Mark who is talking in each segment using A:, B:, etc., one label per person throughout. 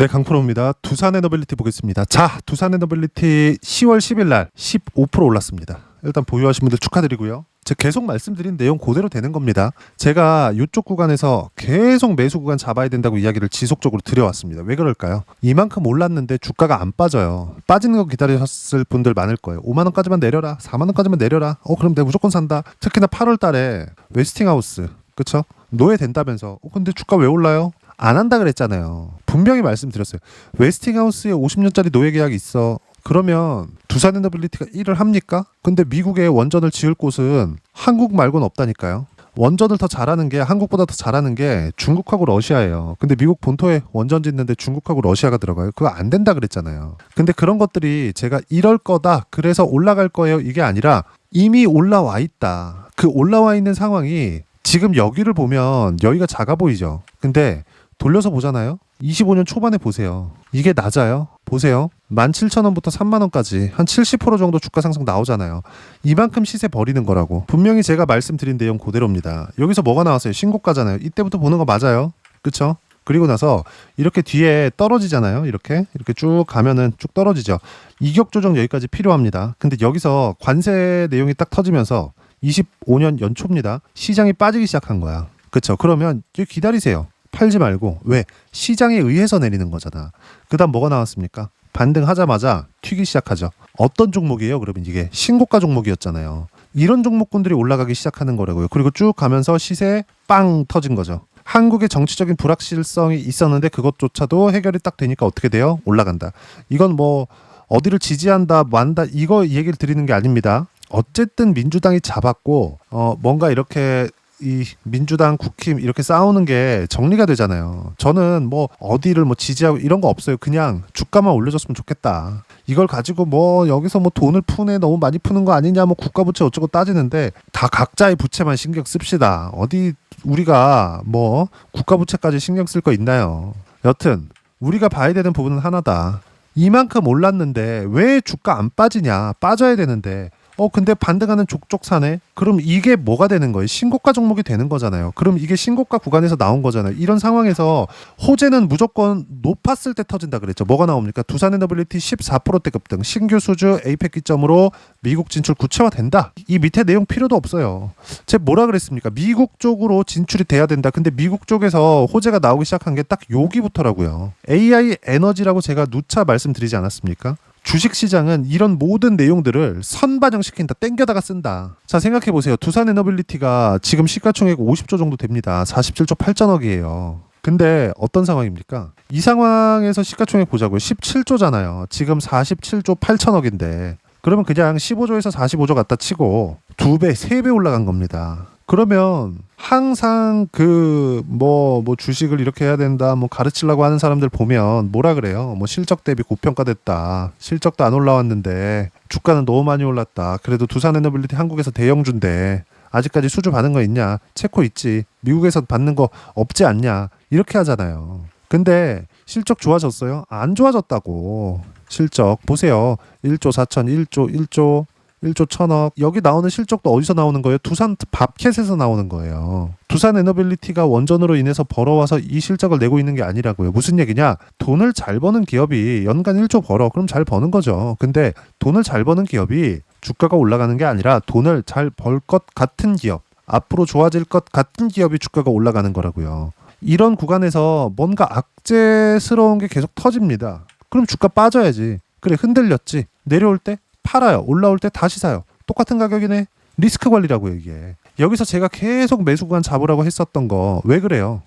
A: 네, 강프로입니다. 두산 에너빌리티 보겠습니다. 자, 두산 에너빌리티 10월 10일 날 15% 올랐습니다. 일단 보유하신 분들 축하드리고요. 제가 계속 말씀드린 내용 그대로 되는 겁니다. 제가 이쪽 구간에서 계속 매수 구간 잡아야 된다고 이야기를 지속적으로 드려왔습니다. 왜 그럴까요? 이만큼 올랐는데 주가가 안 빠져요. 빠지는 거 기다리셨을 분들 많을 거예요. 5만 원까지만 내려라. 4만 원까지만 내려라. 어, 그럼 내가 무조건 산다. 특히나 8월 달에 웨스팅하우스 그쵸? 노예 된다면서. 어, 근데 주가 왜 올라요? 안 한다 그랬잖아요. 분명히 말씀드렸어요. 웨스팅하우스에 50년짜리 노예 계약이 있어. 그러면 두산 에너빌리티가 일을 합니까? 근데 미국에 원전을 지을 곳은 한국 말고는 없다니까요. 원전을 더 잘하는 게 한국보다 더 잘하는 게 중국하고 러시아예요. 근데 미국 본토에 원전 짓는데 중국하고 러시아가 들어가요. 그거 안 된다 그랬잖아요. 근데 그런 것들이 제가 이럴 거다. 그래서 올라갈 거예요. 이게 아니라 이미 올라와 있다. 그 올라와 있는 상황이 지금 여기를 보면 여기가 작아 보이죠. 근데 돌려서 보잖아요. 25년 초반에 보세요. 이게 낮아요. 보세요. 17,000원부터 3만원까지 한 70% 정도 주가 상승 나오잖아요. 이만큼 시세 버리는 거라고. 분명히 제가 말씀드린 내용 그대로입니다. 여기서 뭐가 나왔어요? 신고가잖아요. 이때부터 보는 거 맞아요. 그쵸? 그리고 나서 이렇게 뒤에 떨어지잖아요. 이렇게 이렇게 쭉 가면은 쭉 떨어지죠. 이격 조정 여기까지 필요합니다. 근데 여기서 관세 내용이 딱 터지면서 25년 연초입니다. 시장이 빠지기 시작한 거야. 그쵸? 그러면 좀 기다리세요. 팔지 말고 왜 시장에 의해서 내리는 거잖아. 그다음 뭐가 나왔습니까? 반등하자마자 튀기 시작하죠. 어떤 종목이에요? 그러면 이게 신고가 종목이었잖아요. 이런 종목군들이 올라가기 시작하는 거라고요. 그리고 쭉 가면서 시세 빵 터진 거죠. 한국의 정치적인 불확실성이 있었는데 그것조차도 해결이 딱 되니까 어떻게 돼요? 올라간다. 이건 뭐 어디를 지지한다, 만다 이거 얘기를 드리는 게 아닙니다. 어쨌든 민주당이 잡았고 어 뭔가 이렇게 이 민주당 국힘 이렇게 싸우는 게 정리가 되잖아요. 저는 뭐 어디를 뭐 지지하고 이런 거 없어요. 그냥 주가만 올려줬으면 좋겠다. 이걸 가지고 뭐 여기서 뭐 돈을 푸네 너무 많이 푸는 거 아니냐 뭐 국가 부채 어쩌고 따지는데 다 각자의 부채만 신경 씁시다. 어디 우리가 뭐 국가 부채까지 신경 쓸 거 있나요? 여튼 우리가 봐야 되는 부분은 하나다. 이만큼 올랐는데 왜 주가 안 빠지냐? 빠져야 되는데 어 근데 반등하는 족족 사네. 그럼 이게 뭐가 되는 거예요? 신고가 종목이 되는 거잖아요. 그럼 이게 신고가 구간에서 나온 거잖아요. 이런 상황에서 호재는 무조건 높았을 때 터진다 그랬죠. 뭐가 나옵니까? 두산 에너빌리티 14%대 급등, 신규 수주 에이펙 기점으로 미국 진출 구체화된다. 이 밑에 내용 필요도 없어요. 제 뭐라 그랬습니까? 미국 쪽으로 진출이 돼야 된다. 근데 미국 쪽에서 호재가 나오기 시작한 게 딱 여기부터라고요. AI 에너지라고 제가 누차 말씀드리지 않았습니까? 주식 시장은 이런 모든 내용들을 선반영시킨다, 땡겨다가 쓴다. 자, 생각해 보세요. 두산 에너빌리티가 지금 시가총액 50조 정도 됩니다. 47조 8천억이에요. 근데 어떤 상황입니까? 이 상황에서 시가총액 보자고요. 17조잖아요. 지금 47조 8천억인데 그러면 그냥 15조에서 45조 갖다 치고 두 배, 세 배 올라간 겁니다. 그러면 항상 그뭐뭐 주식을 이렇게 해야 된다 뭐 가르치려고 하는 사람들 보면 뭐라 그래요? 뭐 실적 대비 고평가됐다 실적도 안 올라왔는데 주가는 너무 많이 올랐다. 그래도 두산 에너빌리티 한국에서 대형주인데 아직까지 수주 받은 거 있냐? 체코 있지. 미국에서 받는 거 없지 않냐? 이렇게 하잖아요. 근데 실적 좋아졌어요? 안 좋아졌다고. 실적. 보세요. 1조 4천 1조 1조 1조 1000억. 여기 나오는 실적도 어디서 나오는 거예요? 두산 밥켓에서 나오는 거예요. 두산 에너빌리티가 원전으로 인해서 벌어와서 이 실적을 내고 있는 게 아니라고요. 무슨 얘기냐? 돈을 잘 버는 기업이 연간 1조 벌어. 그럼 잘 버는 거죠. 근데 돈을 잘 버는 기업이 주가가 올라가는 게 아니라 돈을 잘 벌 것 같은 기업, 앞으로 좋아질 것 같은 기업이 주가가 올라가는 거라고요. 이런 구간에서 뭔가 악재스러운 게 계속 터집니다. 그럼 주가 빠져야지. 그래 흔들렸지. 내려올 때 팔아요. 올라올 때 다시 사요. 똑같은 가격이네. 리스크 관리라고요, 이게. 여기서 제가 계속 매수 구간 잡으라고 했었던 거 왜 그래요?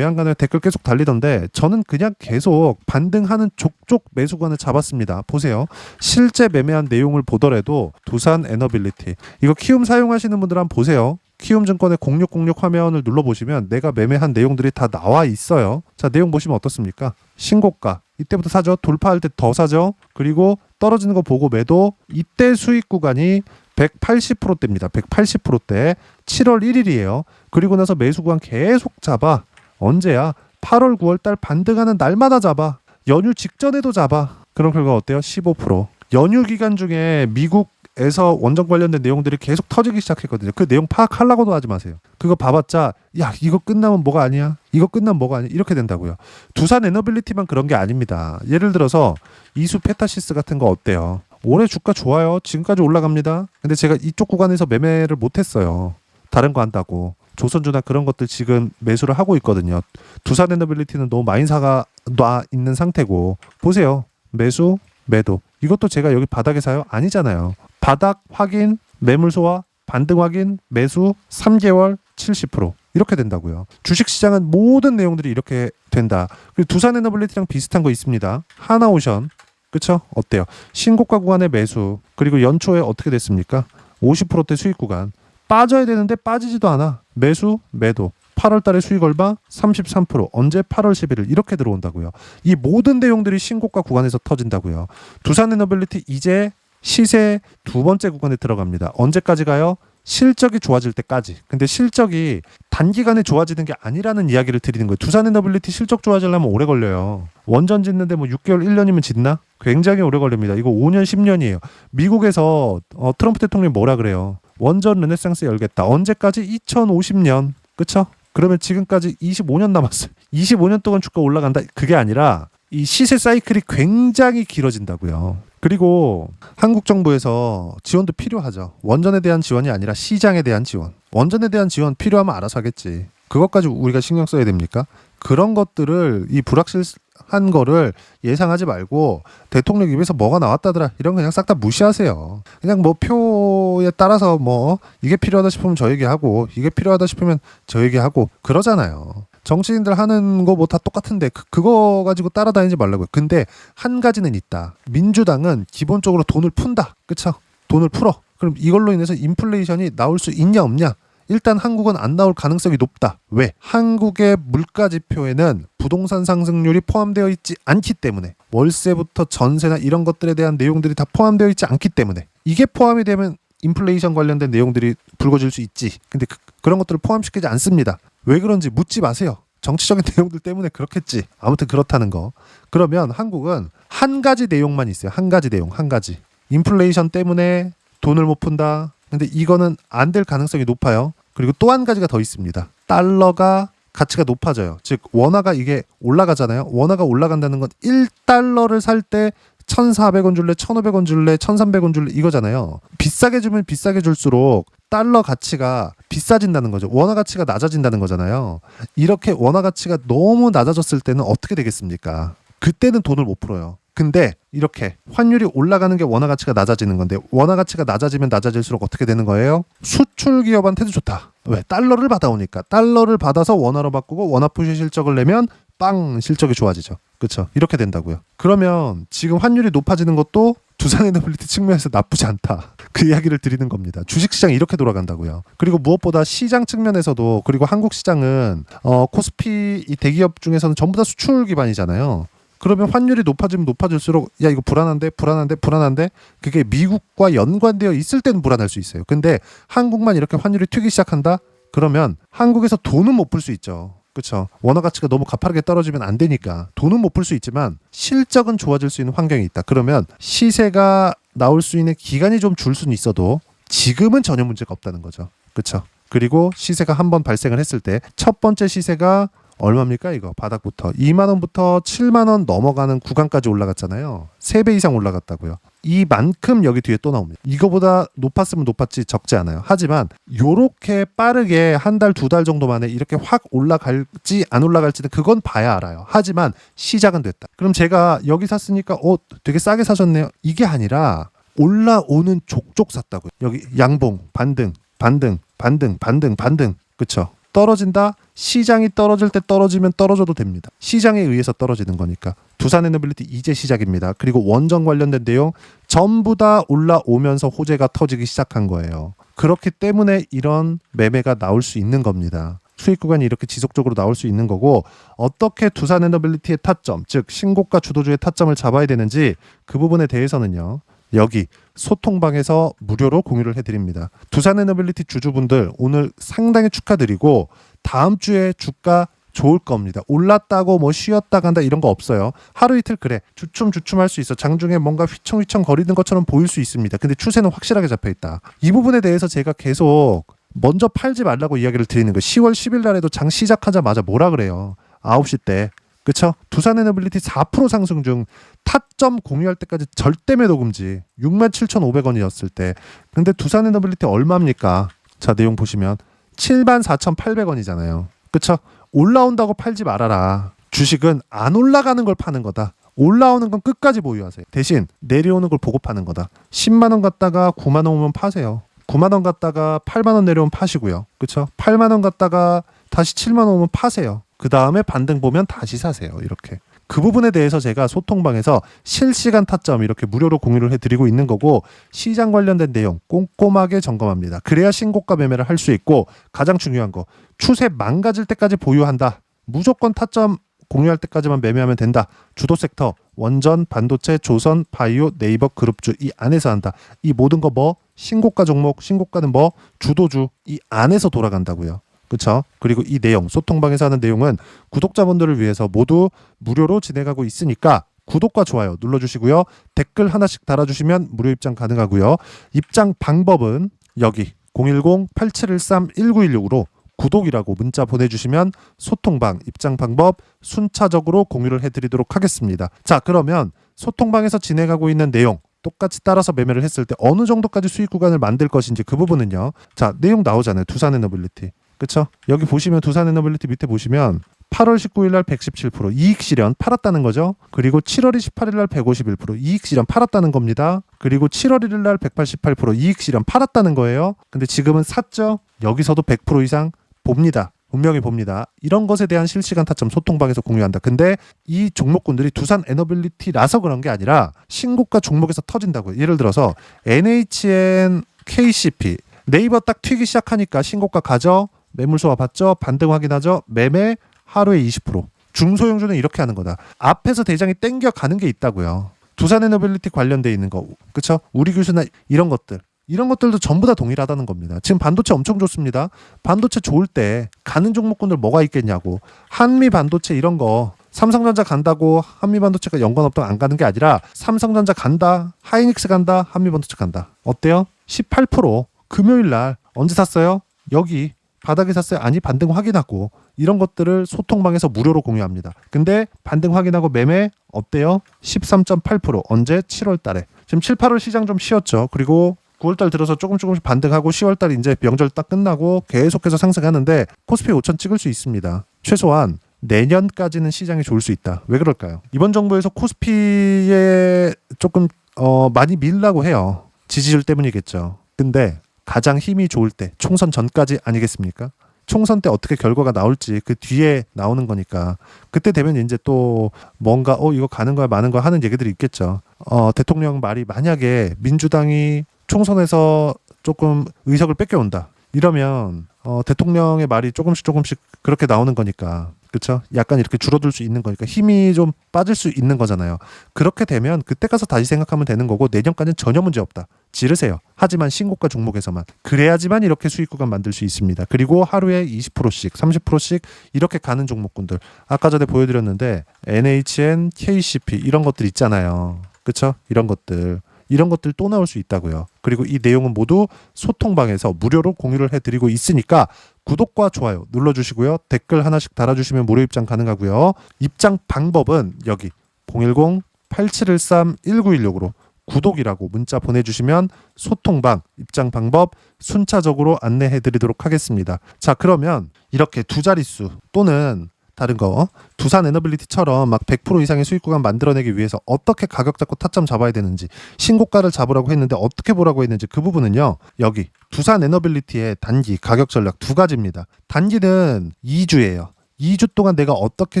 A: 안 가나요? 댓글 계속 달리던데 저는 그냥 계속 반등하는 족족 매수 구간을 잡았습니다. 보세요. 실제 매매한 내용을 보더라도 두산 에너빌리티 이거 키움 사용하시는 분들 한번 보세요. 키움증권의 0606 화면을 눌러보시면 내가 매매한 내용들이 다 나와 있어요. 자, 내용 보시면 어떻습니까? 신고가. 이때부터 사죠. 돌파할 때 더 사죠. 그리고 떨어지는 거 보고 매도. 이때 수익 구간이 180%대입니다. 180%대. 7월 1일이에요. 그리고 나서 매수 구간 계속 잡아. 언제야? 8월, 9월 달 반등하는 날마다 잡아. 연휴 직전에도 잡아. 그런 결과 어때요? 15%. 연휴 기간 중에 미국 에서 원전 관련된 내용들이 계속 터지기 시작했거든요. 그 내용 파악하려고도 하지 마세요. 그거 봐봤자 야 이거 끝나면 뭐가 아니야? 이거 끝나면 뭐가 아니야? 이렇게 된다고요. 두산 에너빌리티만 그런 게 아닙니다. 예를 들어서 이수 페타시스 같은 거 어때요? 올해 주가 좋아요. 지금까지 올라갑니다. 근데 제가 이쪽 구간에서 매매를 못했어요. 다른 거 한다고. 조선주나 그런 것들 지금 매수를 하고 있거든요. 두산 에너빌리티는 너무 마인사가 놔 있는 상태고 보세요. 매수, 매도. 이것도 제가 여기 바닥에 사요? 아니잖아요. 바닥 확인, 매물 소화, 반등 확인, 매수 3개월 70% 이렇게 된다고요. 주식 시장은 모든 내용들이 이렇게 된다. 그리고 두산 에너빌리티랑 비슷한 거 있습니다. 하나오션 그쵸? 어때요? 신고가 구간의 매수 그리고 연초에 어떻게 됐습니까? 50%대 수익 구간 빠져야 되는데 빠지지도 않아. 매수, 매도. 8월 달에 수익 얼마? 33%. 언제? 8월 11일. 이렇게 들어온다고요. 이 모든 내용들이 신고가 구간에서 터진다고요. 두산 에너빌리티 이제 시세 두 번째 구간에 들어갑니다. 언제까지 가요? 실적이 좋아질 때까지. 근데 실적이 단기간에 좋아지는 게 아니라는 이야기를 드리는 거예요. 두산 에너빌리티 실적 좋아지려면 오래 걸려요. 원전 짓는데 뭐 6개월, 1년이면 짓나? 굉장히 오래 걸립니다. 이거 5년, 10년이에요. 미국에서 어, 트럼프 대통령이 뭐라 그래요? 원전 르네상스 열겠다. 언제까지? 2050년. 그쵸? 그러면 지금까지 25년 남았어요. 25년 동안 주가 올라간다. 그게 아니라 이 시세 사이클이 굉장히 길어진다고요. 그리고 한국 정부에서 지원도 필요하죠. 원전에 대한 지원이 아니라 시장에 대한 지원. 원전에 대한 지원 필요하면 알아서 하겠지. 그것까지 우리가 신경 써야 됩니까? 그런 것들을 이 불확실한 거를 예상하지 말고 대통령 입에서 뭐가 나왔다더라 이런 거 그냥 싹 다 무시하세요. 그냥 뭐 표에 따라서 뭐 이게 필요하다 싶으면 저 얘기하고 이게 필요하다 싶으면 저 얘기하고 그러잖아요. 정치인들 하는 거 뭐 다 똑같은데 그, 그거 가지고 따라다니지 말라고요. 근데 한 가지는 있다. 민주당은 기본적으로 돈을 푼다. 그쵸? 돈을 풀어. 그럼 이걸로 인해서 인플레이션이 나올 수 있냐 없냐? 일단 한국은 안 나올 가능성이 높다. 왜? 한국의 물가 지표에는 부동산 상승률이 포함되어 있지 않기 때문에 월세부터 전세나 이런 것들에 대한 내용들이 다 포함되어 있지 않기 때문에 이게 포함이 되면 인플레이션 관련된 내용들이 불거질 수 있지. 근데 그, 그런 것들을 포함시키지 않습니다. 왜 그런지 묻지 마세요. 정치적인 내용들 때문에 그렇겠지. 아무튼 그렇다는 거. 그러면 한국은 한 가지 내용만 있어요. 한 가지 내용, 한 가지. 인플레이션 때문에 돈을 못 푼다. 근데 이거는 안 될 가능성이 높아요. 그리고 또 한 가지가 더 있습니다. 달러가 가치가 높아져요. 즉 원화가 이게 올라가잖아요. 원화가 올라간다는 건 1달러를 살 때 1,400원 줄래, 1,500원 줄래, 1,300원 줄래 이거잖아요. 비싸게 주면 비싸게 줄수록 달러 가치가 비싸진다는 거죠. 원화 가치가 낮아진다는 거잖아요. 이렇게 원화 가치가 너무 낮아졌을 때는 어떻게 되겠습니까? 그때는 돈을 못 풀어요. 근데 이렇게 환율이 올라가는 게 원화 가치가 낮아지는 건데 원화 가치가 낮아지면 낮아질수록 어떻게 되는 거예요? 수출 기업한테도 좋다. 왜? 달러를 받아오니까 달러를 받아서 원화로 바꾸고 원화 표시 실적을 내면 빵 실적이 좋아지죠. 그렇죠? 이렇게 된다고요. 그러면 지금 환율이 높아지는 것도 두산 에너빌리티 측면에서 나쁘지 않다. 그 이야기를 드리는 겁니다. 주식 시장이 이렇게 돌아간다고요. 그리고 무엇보다 시장 측면에서도 그리고 한국 시장은 어 코스피 이 대기업 중에서는 전부 다 수출 기반이잖아요. 그러면 환율이 높아지면 높아질수록 야 이거 불안한데 불안한데 불안한데 그게 미국과 연관되어 있을 때는 불안할 수 있어요. 근데 한국만 이렇게 환율이 튀기 시작한다? 그러면 한국에서 돈은 못 풀 수 있죠. 그렇죠. 원화 가치가 너무 가파르게 떨어지면 안 되니까 돈은 못 풀 수 있지만 실적은 좋아질 수 있는 환경이 있다. 그러면 시세가 나올 수 있는 기간이 좀 줄 수는 있어도 지금은 전혀 문제가 없다는 거죠. 그렇죠. 그리고 시세가 한 번 발생을 했을 때 첫 번째 시세가 얼마입니까 이거 바닥부터 2만 원부터 7만 원 넘어가는 구간까지 올라갔잖아요. 3배 이상 올라갔다고요. 이만큼 여기 뒤에 또 나옵니다. 이거보다 높았으면 높았지 적지 않아요. 하지만 요렇게 빠르게 한 달 두 달 정도 만에 이렇게 확 올라갈지 안 올라갈지는 그건 봐야 알아요. 하지만 시작은 됐다. 그럼 제가 여기 샀으니까 어 되게 싸게 사셨네요. 이게 아니라 올라오는 족족 샀다고요. 여기 양봉 반등 반등 반등 반등 반등 그쵸? 떨어진다. 시장이 떨어질 때 떨어지면 떨어져도 됩니다. 시장에 의해서 떨어지는 거니까. 두산 에너빌리티 이제 시작입니다. 그리고 원전 관련된 내용 전부 다 올라오면서 호재가 터지기 시작한 거예요. 그렇기 때문에 이런 매매가 나올 수 있는 겁니다. 수익 구간이 이렇게 지속적으로 나올 수 있는 거고 어떻게 두산 에너빌리티의 타점, 즉 신고가 주도주의 타점을 잡아야 되는지 그 부분에 대해서는요. 여기 소통방에서 무료로 공유를 해드립니다. 두산 에너빌리티 주주분들 오늘 상당히 축하드리고 다음 주에 주가 좋을 겁니다. 올랐다고 뭐 쉬었다 간다 이런 거 없어요. 하루 이틀 그래 주춤 주춤할 수 있어. 장중에 뭔가 휘청휘청 거리는 것처럼 보일 수 있습니다. 근데 추세는 확실하게 잡혀 있다. 이 부분에 대해서 제가 계속 먼저 팔지 말라고 이야기를 드리는 거. 10월 10일 날에도 장 시작하자마자 뭐라 그래요. 9시 때. 그쵸? 두산 에너빌리티 4% 상승 중 타점 공유할 때까지 절대 매도 금지. 67,500원이었을 때. 근데 두산 에너빌리티 얼마입니까? 자, 내용 보시면 74,800원이잖아요. 그쵸? 올라온다고 팔지 말아라. 주식은 안 올라가는 걸 파는 거다. 올라오는 건 끝까지 보유하세요. 대신 내려오는 걸 보고 파는 거다. 10만 원 갔다가 9만 원 오면 파세요. 9만 원 갔다가 8만 원 내려오면 파시고요. 그쵸? 8만 원 갔다가 다시 7만 원 오면 파세요. 그 다음에 반등 보면 다시 사세요. 이렇게. 그 부분에 대해서 제가 소통방에서 실시간 타점 이렇게 무료로 공유를 해드리고 있는 거고 시장 관련된 내용 꼼꼼하게 점검합니다. 그래야 신고가 매매를 할 수 있고 가장 중요한 거 추세 망가질 때까지 보유한다. 무조건 타점 공유할 때까지만 매매하면 된다. 주도 섹터 원전, 반도체, 조선, 바이오, 네이버 그룹주 이 안에서 한다. 이 모든 거 뭐 신고가 종목, 신고가는 뭐 주도주 이 안에서 돌아간다고요. 그렇죠? 그리고 이 내용 소통방에서 하는 내용은 구독자분들을 위해서 모두 무료로 진행하고 있으니까 구독과 좋아요 눌러주시고요. 댓글 하나씩 달아주시면 무료 입장 가능하고요. 입장 방법은 여기 010-8713-1916으로 구독이라고 문자 보내주시면 소통방 입장 방법 순차적으로 공유를 해드리도록 하겠습니다. 자 그러면 소통방에서 진행하고 있는 내용 똑같이 따라서 매매를 했을 때 어느 정도까지 수익 구간을 만들 것인지 그 부분은요. 자 내용 나오잖아요. 두산 에너빌리티. 그쵸? 여기 보시면 두산 에너빌리티 밑에 보시면 8월 19일 날 117% 이익 실현 팔았다는 거죠. 그리고 7월 28일 날 151% 이익 실현 팔았다는 겁니다. 그리고 7월 1일 날 188% 이익 실현 팔았다는 거예요. 근데 지금은 샀죠. 여기서도 100% 이상 봅니다. 분명히 봅니다. 이런 것에 대한 실시간 타점 소통방에서 공유한다. 근데 이 종목군들이 두산 에너빌리티라서 그런 게 아니라 신고가 종목에서 터진다고요. 예를 들어서 NHN, KCP 네이버 딱 튀기 시작하니까 신고가 가죠. 매물소와 봤죠. 반등 확인하죠. 매매 하루에 20%. 중소형주는 이렇게 하는 거다. 앞에서 대장이 땡겨 가는 게 있다고요. 두산 에너빌리티 관련돼 있는 거. 그쵸? 우리 교수나 이런 것들. 이런 것들도 전부 다 동일하다는 겁니다. 지금 반도체 엄청 좋습니다. 반도체 좋을 때 가는 종목군들 뭐가 있겠냐고. 한미 반도체 이런 거 삼성전자 간다고 한미 반도체가 연관 없다고 안 가는 게 아니라 삼성전자 간다, 하이닉스 간다, 한미 반도체 간다. 어때요? 18% 금요일 날 언제 샀어요? 여기 바닥에 샀어요? 아니 반등 확인하고 이런 것들을 소통방에서 무료로 공유합니다. 근데 반등 확인하고 매매 어때요? 13.8% 언제? 7월 달에. 지금 7, 8월 시장 좀 쉬었죠. 그리고 9월 달 들어서 조금 조금씩 반등하고 10월 달 이제 명절 딱 끝나고 계속해서 상승하는데 코스피 5천 찍을 수 있습니다. 최소한 내년까지는 시장이 좋을 수 있다. 왜 그럴까요? 이번 정부에서 코스피에 조금 어, 많이 밀라고 해요. 지지율 때문이겠죠. 근데 가장 힘이 좋을 때 총선 전까지 아니겠습니까? 총선 때 어떻게 결과가 나올지 그 뒤에 나오는 거니까 그때 되면 이제 또 뭔가 어 이거 가는 거야 마는 거야 하는 얘기들이 있겠죠. 어 대통령 말이 만약에 민주당이 총선에서 조금 의석을 뺏겨온다 이러면 어 대통령의 말이 조금씩 조금씩 그렇게 나오는 거니까 그렇죠? 약간 이렇게 줄어들 수 있는 거니까 힘이 좀 빠질 수 있는 거잖아요. 그렇게 되면 그때 가서 다시 생각하면 되는 거고 내년까지는 전혀 문제 없다. 지르세요. 하지만 신고가 종목에서만 그래야지만 이렇게 수익 구간 만들 수 있습니다. 그리고 하루에 20%씩, 30%씩 이렇게 가는 종목군들 아까 전에 보여드렸는데 NHN, KCP 이런 것들 있잖아요. 그렇죠? 이런 것들 이런 것들 또 나올 수 있다고요. 그리고 이 내용은 모두 소통방에서 무료로 공유를 해드리고 있으니까 구독과 좋아요 눌러주시고요. 댓글 하나씩 달아주시면 무료 입장 가능하고요. 입장 방법은 여기 010-8713-1916으로 구독이라고 문자 보내주시면 소통방 입장 방법 순차적으로 안내해 드리도록 하겠습니다. 자 그러면 이렇게 두 자릿수 또는 다른 거. 두산 에너빌리티처럼 막 100% 이상의 수익 구간 만들어내기 위해서 어떻게 가격 잡고 타점 잡아야 되는지 신고가를 잡으라고 했는데 어떻게 보라고 했는지 그 부분은요 여기 두산 에너빌리티의 단기 가격 전략 두 가지입니다. 단기는 2주예요 2주 동안 내가 어떻게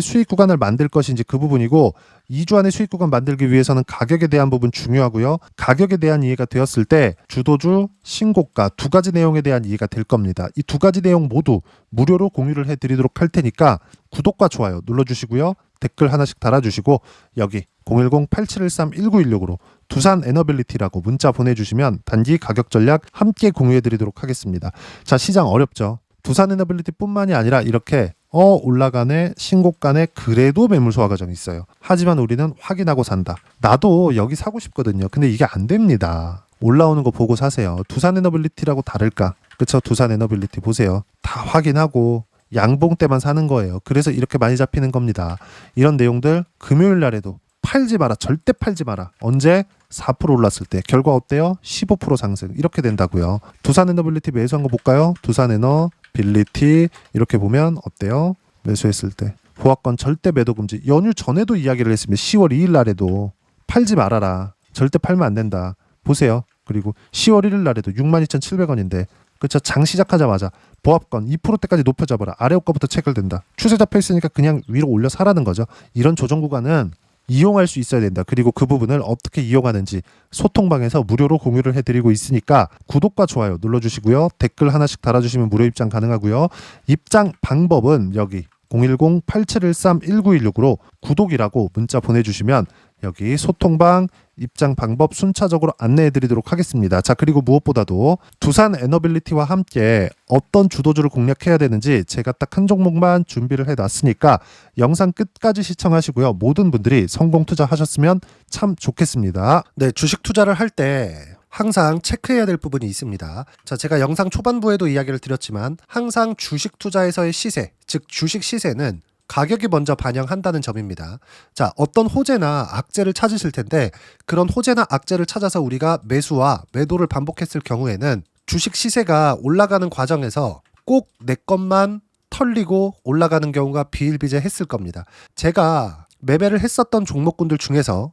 A: 수익 구간을 만들 것인지 그 부분이고 2주 안에 수익 구간 만들기 위해서는 가격에 대한 부분 중요하고요. 가격에 대한 이해가 되었을 때 주도주, 신고가 두 가지 내용에 대한 이해가 될 겁니다. 이 두 가지 내용 모두 무료로 공유를 해드리도록 할 테니까 구독과 좋아요 눌러주시고요. 댓글 하나씩 달아주시고 여기 010-8713-1916으로 두산 에너빌리티라고 문자 보내주시면 단기 가격 전략 함께 공유해드리도록 하겠습니다. 자 시장 어렵죠. 두산 에너빌리티뿐만이 아니라 이렇게 어 올라가네 신고가네 그래도 매물 소화 과정이 있어요. 하지만 우리는 확인하고 산다. 나도 여기 사고 싶거든요. 근데 이게 안 됩니다. 올라오는 거 보고 사세요. 두산 에너빌리티라고 다를까? 그쵸? 두산 에너빌리티 보세요. 다 확인하고 양봉 때만 사는 거예요. 그래서 이렇게 많이 잡히는 겁니다. 이런 내용들 금요일 날에도 팔지 마라. 절대 팔지 마라. 언제? 4% 올랐을 때 결과 어때요? 15% 상승 이렇게 된다고요. 두산 에너빌리티 매수한 거 볼까요? 두산 에너 빌리티 이렇게 보면 어때요? 매수했을 때 보합권 절대 매도 금지. 연휴 전에도 이야기를 했으면 10월 2일 날에도 팔지 말아라. 절대 팔면 안 된다. 보세요. 그리고 10월 1일 날에도 62,700원인데 그쵸 장 시작하자마자 보합권 2%대까지 높여 잡아라 아래 호가부터 체결된다 추세 잡혀 있으니까 그냥 위로 올려 사라는 거죠 이런 조정 구간은 이용할 수 있어야 된다. 그리고 그 부분을 어떻게 이용하는지 소통방에서 무료로 공유를 해드리고 있으니까 구독과 좋아요 눌러주시고요. 댓글 하나씩 달아주시면 무료 입장 가능하고요. 입장 방법은 여기 010-8713-1916으로 구독이라고 문자 보내주시면 여기 소통방 입장 방법 순차적으로 안내해 드리도록 하겠습니다. 자, 그리고 무엇보다도 두산 에너빌리티와 함께 어떤 주도주를 공략해야 되는지 제가 딱 한 종목만 준비를 해 놨으니까 영상 끝까지 시청하시고요. 모든 분들이 성공 투자하셨으면 참 좋겠습니다. 네, 주식 투자를 할때 항상 체크해야 될 부분이 있습니다. 자, 제가 영상 초반부에도 이야기를 드렸지만 항상 주식 투자에서의 시세, 즉 주식 시세는 가격이 먼저 반영한다는 점입니다. 자, 어떤 호재나 악재를 찾으실 텐데 그런 호재나 악재를 찾아서 우리가 매수와 매도를 반복했을 경우에는 주식 시세가 올라가는 과정에서 꼭 내 것만 털리고 올라가는 경우가 비일비재했을 겁니다. 제가 매매를 했었던 종목군들 중에서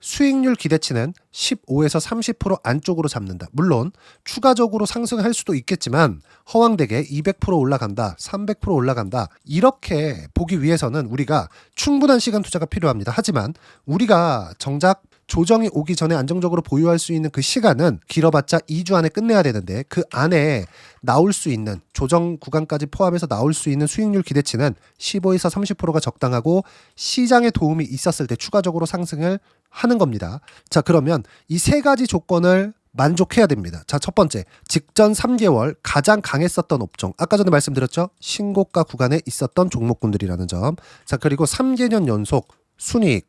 A: 수익률 기대치는 15에서 30% 안쪽으로 잡는다. 물론 추가적으로 상승할 수도 있겠지만 허황되게 200% 올라간다, 300% 올라간다. 이렇게 보기 위해서는 우리가 충분한 시간 투자가 필요합니다. 하지만 우리가 정작 조정이 오기 전에 안정적으로 보유할 수 있는 그 시간은 길어봤자 2주 안에 끝내야 되는데 그 안에 나올 수 있는 조정 구간까지 포함해서 나올 수 있는 수익률 기대치는 15에서 30%가 적당하고 시장에 도움이 있었을 때 추가적으로 상승을 하는 겁니다. 자, 그러면 이 세 가지 조건을 만족해야 됩니다. 자, 첫 번째. 직전 3개월 가장 강했었던 업종. 아까 전에 말씀드렸죠? 신고가 구간에 있었던 종목군들이라는 점. 자, 그리고 3개년 연속 순이익,